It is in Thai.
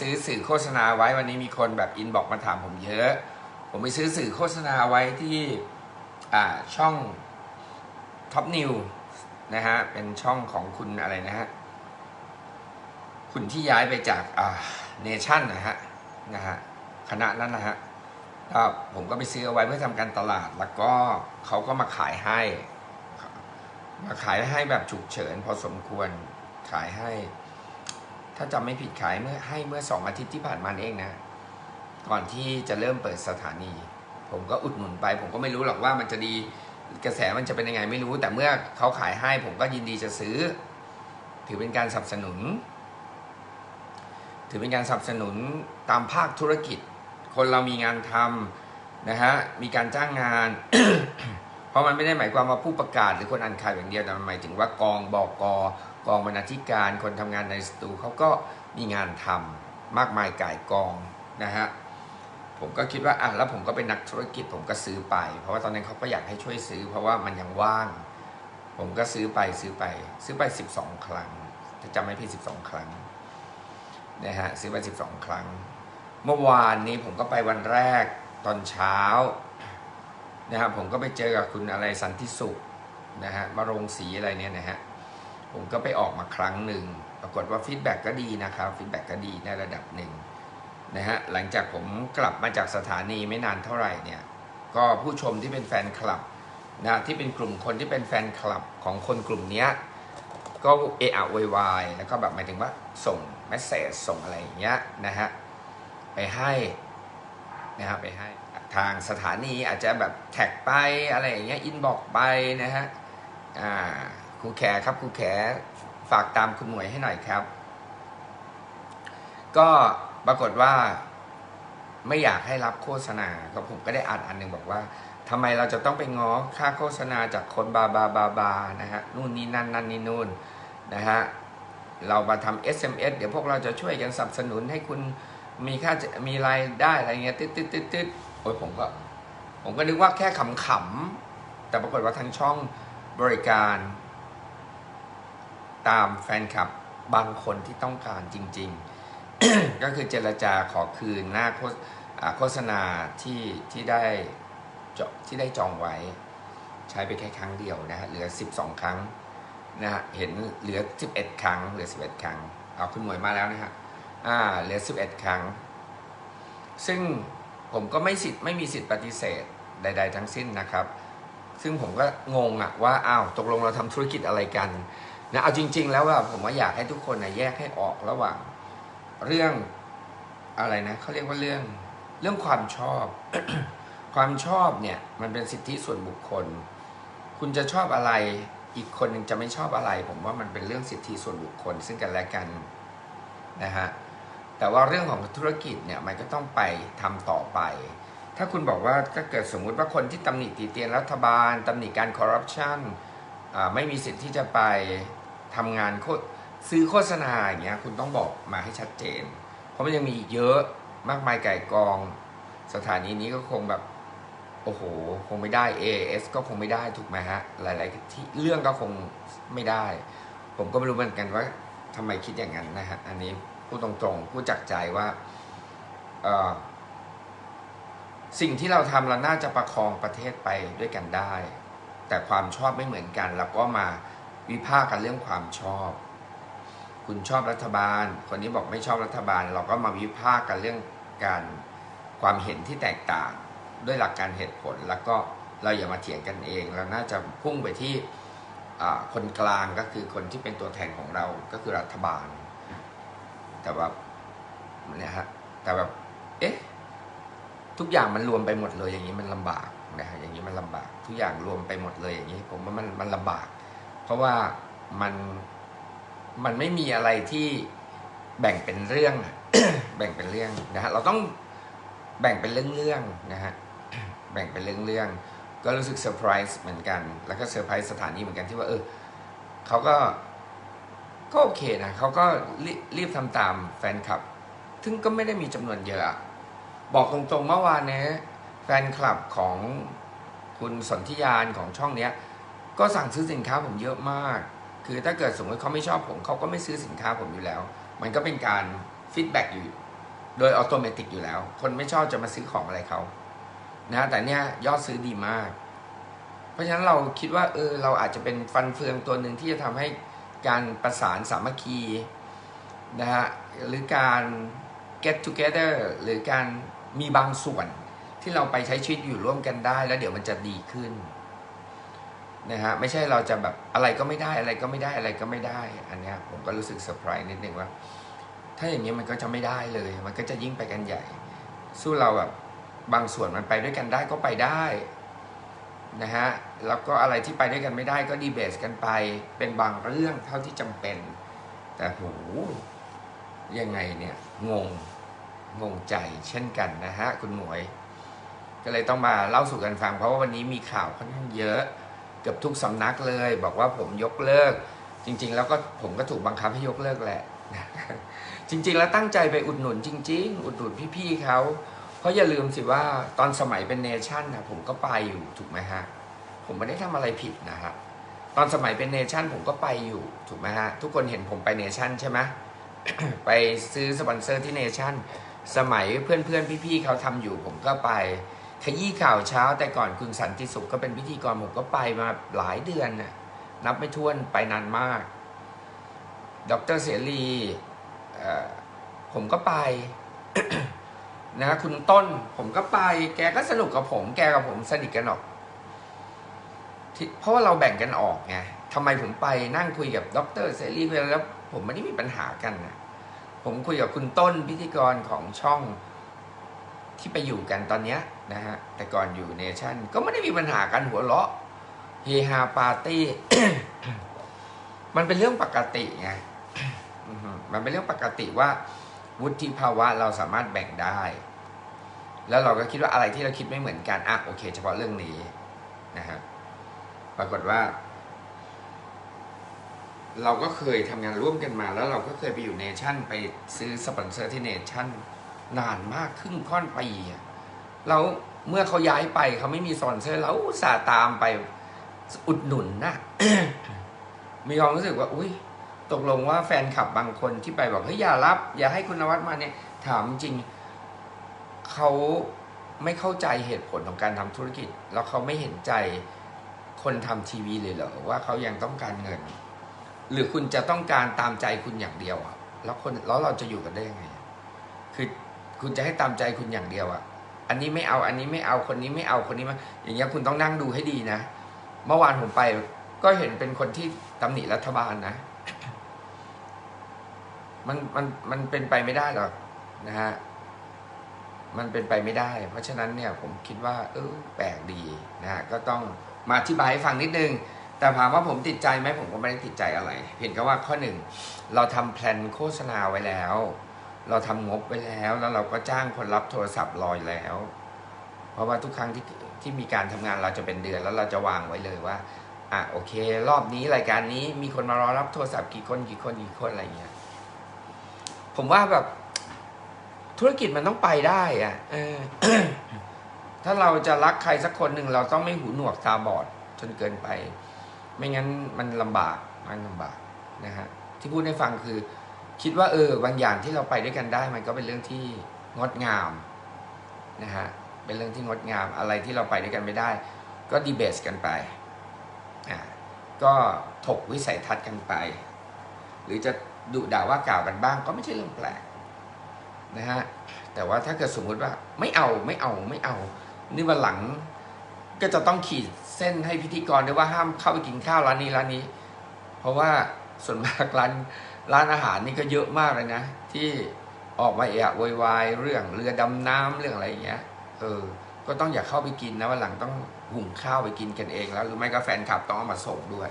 ซื้อสื่อโฆษณาไว้วันนี้มีคนแบบอินบอกมาถามผมเยอะ ผมไปซื้อสื่อโฆษณาไว้ที่ช่องท็อปนิวนะฮะ เป็นช่องของคุณอะไรนะฮะ คุณที่ย้ายไปจากเนชั่นนะฮะนะฮะคณะนั้นนะฮะก็ผมก็ไปซื้อเอาไว้เพื่อทำการตลาด แล้วก็เขาก็มาขายให้ มาขายให้แบบฉุกเฉินพอสมควรขายให้ ถ้าจำไม่ผิดขายเมื่อให้เมื่อสองอาทิตย์ที่ผ่านมาเองนะ ก่อนที่จะเริ่มเปิดสถานี ผมก็อุดหนุนไป ผมก็ไม่รู้หรอกว่ามันจะดีกระแสมันจะเป็นยังไงไม่รู้ แต่เมื่อเขาขายให้ผมก็ยินดีจะซื้อ ถือเป็นการสนับสนุน ถือเป็นการสนับสนุนตามภาคธุรกิจ คนเรามีงานทำนะฮะมีการจ้างงานเพราะมันไม่ได้หมายความว่าผู้ประกาศหรือคนอ่านข่าวอย่างเดียวแต่มันหมายถึงว่ากองบอกก กองบรรณาธิการคนทำงานในสตูเขาก็มีงานทำมากมายก่ายกองนะฮะผมก็คิดว่าอะแล้วผมก็เป็นนักธุรกิจผมก็ซื้อไป เพราะว่าตอนนั้นเขาก็อยากให้ช่วยซื้อ เพราะว่ามันยังว่าง ผมก็ซื้อไปซื้อไป ซื้อไป 12 ครั้งถ้าจำไม่ผิด12 ครั้งนะฮะซื้อไป 12 ครั้ง เมื่อวานนี้ผมก็ไปวันแรกตอนเช้านะครับผมก็ไปเจอกับคุณอะไรสันติสุขนะฮะมารงสีอะไรเนี่ยนะฮะ ผมก็ไปออกมาครั้งหนึ่งปรากฏว่าฟีดแบ็กก็ดีนะครับฟีดแบ็กก็ดีในระดับหนึ่งนะฮะหลังจากผมกลับมาจากสถานีไม่นานเท่าไหร่เนี่ยก็ผู้ชมที่เป็นแฟนคลับนะที่เป็นกลุ่มคนที่เป็นแฟนคลับของคนกลุ่มนี้ก็เอะอะวยวายแล้วก็แบบหมายถึงว่าส่งเมสเซจส่งอะไรอย่างเงี้ยนะฮะไปให้นะครับไปให้ทางสถานีอาจจะแบบแท็กไปอะไรอย่างเงี้ยอินบอกไปนะฮะอ่า ครูแขครับครูแขฝากตามคุณหมวยให้หน่อยครับ ก็ปรากฏว่า ไม่อยากให้รับโฆษณาก็ผมก็ได้อ่านอันหนึ่งบอกว่าทำไมเราจะต้องไปง้อค่าโฆษณาจากคนบาบาบาบานะฮะนู่นนี่นั่นนั่นนี่นู่นนะฮะเรามาทำ SMS เดี๋ยวพวกเราจะช่วยกันสนับสนุนให้คุณมีค่ามีรายได้อะไรเงี้ยตึ๊ดตึ๊ดตึ๊ดตึ๊ดโอ้ยผมก็ ผมก็นึกว่าแค่ขำๆแต่ปรากฏว่าทางช่องบริการ ตามแฟนคลับบางคนที่ต้องการจริง ๆ ก็คือเจรจาขอคืนหน้าโฆษณาที่ที่ได้จที่ได้จองไว้ ใช้ไปแค่ครั้งเดียวนะฮะเหลือ 12 ครั้งนะฮะเห็นเหลือ 11 ครั้ง เหลือ 11 ครั้ง เอาคุณหมวยมาแล้วนะฮะอ่าเหลือ 11 ครั้ง ซึ่งผมก็ไม่สิทธิ์ไม่มีสิทธิ์ปฏิเสธใด ๆ ทั้งสิ้นนะครับ ซึ่งผมก็งงอะว่าอ้าวตกลงเราทำธุรกิจอะไรกัน นะเอาจริง ๆ แล้วว่าผมว่าอยากให้ทุกคนนะแยกให้ออกระหว่างเรื่องอะไรนะเขาเรียกว่าเรื่องเรื่องความชอบ ความชอบเนี่ยมันเป็นสิทธิส่วนบุคคล คุณจะชอบอะไร อีกคนหนึ่งจะไม่ชอบอะไร ผมว่ามันเป็นเรื่องสิทธิส่วนบุคคล ซึ่งกันและกันนะฮะแต่ว่าเรื่องของธุรกิจเนี่ยมันก็ต้องไปทำต่อไป ถ้าคุณบอกว่าถ้าเกิดสมมุติว่าคนที่ตำหนิตีเตียนรัฐบาลตำหนิการคอร์รัปชันไม่มีสิทธิ์ที่จะไป ทำงานโฆซื้อโฆษณาอย่างเงี้ยคุณต้องบอกมาให้ชัดเจน เพราะมันยังมีอีกเยอะมากมายไก่กอง สถานีนี้ก็คงแบบโอ้โหคงไม่ได้ AS ก็คงไม่ได้ถูกไหมฮะ หลายๆที่เรื่องก็คงไม่ได้ ผมก็ไม่รู้เหมือนกันว่าทำไมคิดอย่างนั้นนะฮะอันนี้พูดตรงๆพูดจากใจว่าสิ่งที่เราทำเราน่าจะประคองประเทศไปด้วยกันได้ แต่ความชอบไม่เหมือนกันเราก็มา วิพากษ์กันเรื่องความชอบ คุณชอบรัฐบาล คนนี้บอกไม่ชอบรัฐบาล เราก็มาวิพากษ์กันเรื่องการความเห็นที่แตกต่าง ด้วยหลักการเหตุผลแล้วก็เราอย่ามาเถียงกันเองเราน่าจะพุ่งไปที่คนกลางก็คือคนที่เป็นตัวแทนของเราก็คือรัฐบาล แต่ว่าเนี่ยฮะแต่แบบเอ๊ะทุกอย่างมันรวมไปหมดเลยอย่างนี้มันลำบากนะฮะอย่างนี้มันลำบาก ทุกอย่างรวมไปหมดเลยอย่างนี้ ผมว่ามันมันลำบาก เพราะว่ามันมันไม่มีอะไรที่แบ่งเป็นเรื่องอะแบ่งเป็นเรื่องนะฮะเราต้องแบ่งเป็นเรื่องๆนะฮะแบ่งเป็นเรื่องๆก็รู้สึกเซอร์ไพรส์เหมือนกัน แล้วก็เซอร์ไพรส์สถานีเหมือนกันที่ว่าเออเขาก็ก็โอเคนะเขาก็รีรีบทำตามแฟนคลับ ซึ่งก็ไม่ได้มีจำนวนเยอะอะบอกตรงๆเมื่อวานเนี้ยแฟนคลับของคุณสนธิยานของช่องเนี้ย ก็สั่งซื้อสินค้าผมเยอะมาก คือถ้าเกิดสมมติเขาไม่ชอบผมเขาก็ไม่ซื้อสินค้าผมอยู่แล้ว มันก็เป็นการฟีดแบ็กอยู่ โดยอัตโนมัติอยู่แล้ว คนไม่ชอบจะมาซื้อของอะไรเขานะแต่เนี้ยยอดซื้อดีมาก เพราะฉะนั้นเราคิดว่าเออเราอาจจะเป็นฟันเฟืองตัวหนึ่งที่จะทำให้การประสานสามัคคีนะฮะหรือการ get together หรือการมีบางส่วนที่เราไปใช้ชีวิตอยู่ร่วมกันได้ แล้วเดี๋ยวมันจะดีขึ้น นะฮะไม่ใช่เราจะแบบอะไรก็ไม่ได้อะไรก็ไม่ได้อะไรก็ไม่ได้ อันนี้ผมก็รู้สึกเซอร์ไพรส์นิดนึงว่า ถ้าอย่างนี้มันก็จะไม่ได้เลย มันก็จะยิ่งไปกันใหญ่ สู้เราแบบบางส่วนมันไปด้วยกันได้ก็ไปได้นะฮะแล้วก็อะไรที่ไปด้วยกันไม่ได้ก็ดีเบตกันไปเป็นบางเรื่องเท่าที่จำเป็น แต่โหยังไงเนี่ยงงงงใจเช่นกันนะฮะคุณหมวย ก็เลยต้องมาเล่าสู่กันฟัง เพราะว่าวันนี้มีข่าวค่อนข้างเยอะ เกือบทุกสำนักเลย บอกว่าผมยกเลิก จริง ๆ แล้วก็ผมก็ถูกบังคับให้ยกเลิกแหละจริง ๆ แล้วตั้งใจไปอุดหนุนจริง ๆ อุดหนุนพี่ๆเขาเพราะอย่าลืมสิว่าตอนสมัยเป็นเนชั่นนะผมก็ไปอยู่ถูกไหมฮะผมไม่ได้ทำอะไรผิดนะฮะตอนสมัยเป็นเนชั่นผมก็ไปอยู่ถูกไหมฮะทุกคนเห็นผมไปเนชั่นใช่ไหมไปซื้อสปอนเซอร์ที่เนชั่นสมัยเพื่อนๆพี่ๆเขาทำอยู่ผมก็ไป ขยี้ข่าวเช้าแต่ก่อนคุณสันติสุขก็เป็นพิธีกรผมก็ไปมาหลายเดือนน่ะนับไม่ถ้วนไปนานมาก ดรเสรีเอ่อผมก็ไปนะคุณต้นผมก็ไป แกก็สนุกกับผม แกกับผมสนิทกันออกที่เพราะว่าเราแบ่งกันออกไงทำไมผมไปนั่งคุยกับดรเสรีเวลาแล้ว ผมไม่ได้มีปัญหากันนะผมคุยกับคุณต้นพิธีกรของช่อง ที่ไปอยู่กันตอนเนี้ยนะฮะแต่ก่อนอยู่เนชั่นก็ไม่ได้มีปัญหากันหัวเราะเฮฮาปาร์ตี้ มันเป็นเรื่องปกติไงมันเป็นเรื่องปกติว่าวุฒิภาวะเราสามารถแบ่งได้ แล้วเราก็คิดว่าอะไรที่เราคิดไม่เหมือนกันอะโอเค เฉพาะเรื่องนี้นะฮะปรากฏว่า เราก็เคยทำงานร่วมกันมา แล้วเราก็เคยไปอยู่เนชั่นไปซื้อสปอนเซอร์ที่เนชั่น นานมากครึ่งค่อนปีอะแล้วเมื่อเขาย้ายไปเขาไม่มีสอนเซอร์เราอุตส่าตามไปอุดหนุนนะมีความรู้สึกว่า อุ้ยตกลงว่าแฟนคลับบางคนที่ไปบอกเฮ้ยอย่ารับ อย่าให้คุณนวัดมาเนี่ย ถามจริงเขาไม่เข้าใจเหตุผลของการทำธุรกิจ แล้วเขาไม่เห็นใจคนทำทีวีเลยเหรอว่าเขายังต้องการเงิน หรือคุณจะต้องการตามใจคุณอย่างเดียวอะแล้วคนแล้วเราจะอยู่กันได้ยังไง คือ คุณจะให้ตามใจคุณอย่างเดียวอะอันนี้ไม่เอาอันนี้ไม่เอาคนนี้ไม่เอาคนนี้มาอย่างเงี้ยคุณต้องนั่งดูให้ดีนะ เมื่อวานผมไปก็เห็นเป็นคนที่ตำหนิรัฐบาลนะ มันมันมันเป็นไปไม่ได้หรอกนะฮะมันเป็นไปไม่ได้ เพราะฉะนั้นเนี่ยผมคิดว่า เออแปลกดีนะฮะก็ต้องมาอธิบายให้ฟังนิดนึง แต่ถามว่าผมติดใจไหมผมก็ไม่ได้ติดใจอะไร เพียงแค่ว่าข้อหนึ่งเราทำแพลนโฆษณาไว้แล้ว เราทำงบไว้แล้ว แล้วเราก็จ้างคนรับโทรศัพท์รอยแล้ว เพราะว่าทุกครั้งที่ที่มีการทำงานเราจะเป็นเดือนแล้วเราจะวางไว้เลยว่าอะโอเค รอบนี้รายการนี้มีคนมารอรับโทรศัพท์กี่คนกี่คนกี่คนอะไรเงี้ยผมว่าแบบธุรกิจมันต้องไปได้อะเออถ้าเราจะรักใครสักคนหนึ่งเราต้องไม่หูหนวกตาบอดจนเกินไป ไม่งั้นมันลำบากมันลำบากนะฮะที่พูดให้ฟังคือ คิดว่าเออบางอย่างที่เราไปด้วยกันได้ มันก็เป็นเรื่องที่งดงามนะฮะเป็นเรื่องที่งดงามอะไรที่เราไปด้วยกันไม่ได้ ก็ดีเบตกันไปอ่าก็ถกวิสัยทัศน์กันไป หรือจะดุด่าว่ากล่าวกันบ้าง ก็ไม่ใช่เรื่องแปลกนะฮะแต่ว่าถ้าเกิดสมมุติว่าไม่เอาไม่เอาไม่เอา นี่วันหลังก็จะต้องขีดเส้นให้พิธีกรด้วยว่าห้ามเข้าไปกินข้าวร้านนี้ร้านนี้ เพราะว่าส่วนมากร้าน ร้านอาหารนี่ก็เยอะมากเลยนะ ที่ออกมาเอะโวยวายเรื่องเรือดำน้ำเรื่องอะไรอย่างเงี้ย เออ ก็ต้องอย่าเข้าไปกินนะวันหลังต้องหุงข้าวไปกินกันเองแล้วหรือไม่ก็แฟนคลับต้องเอามาส่งด้วย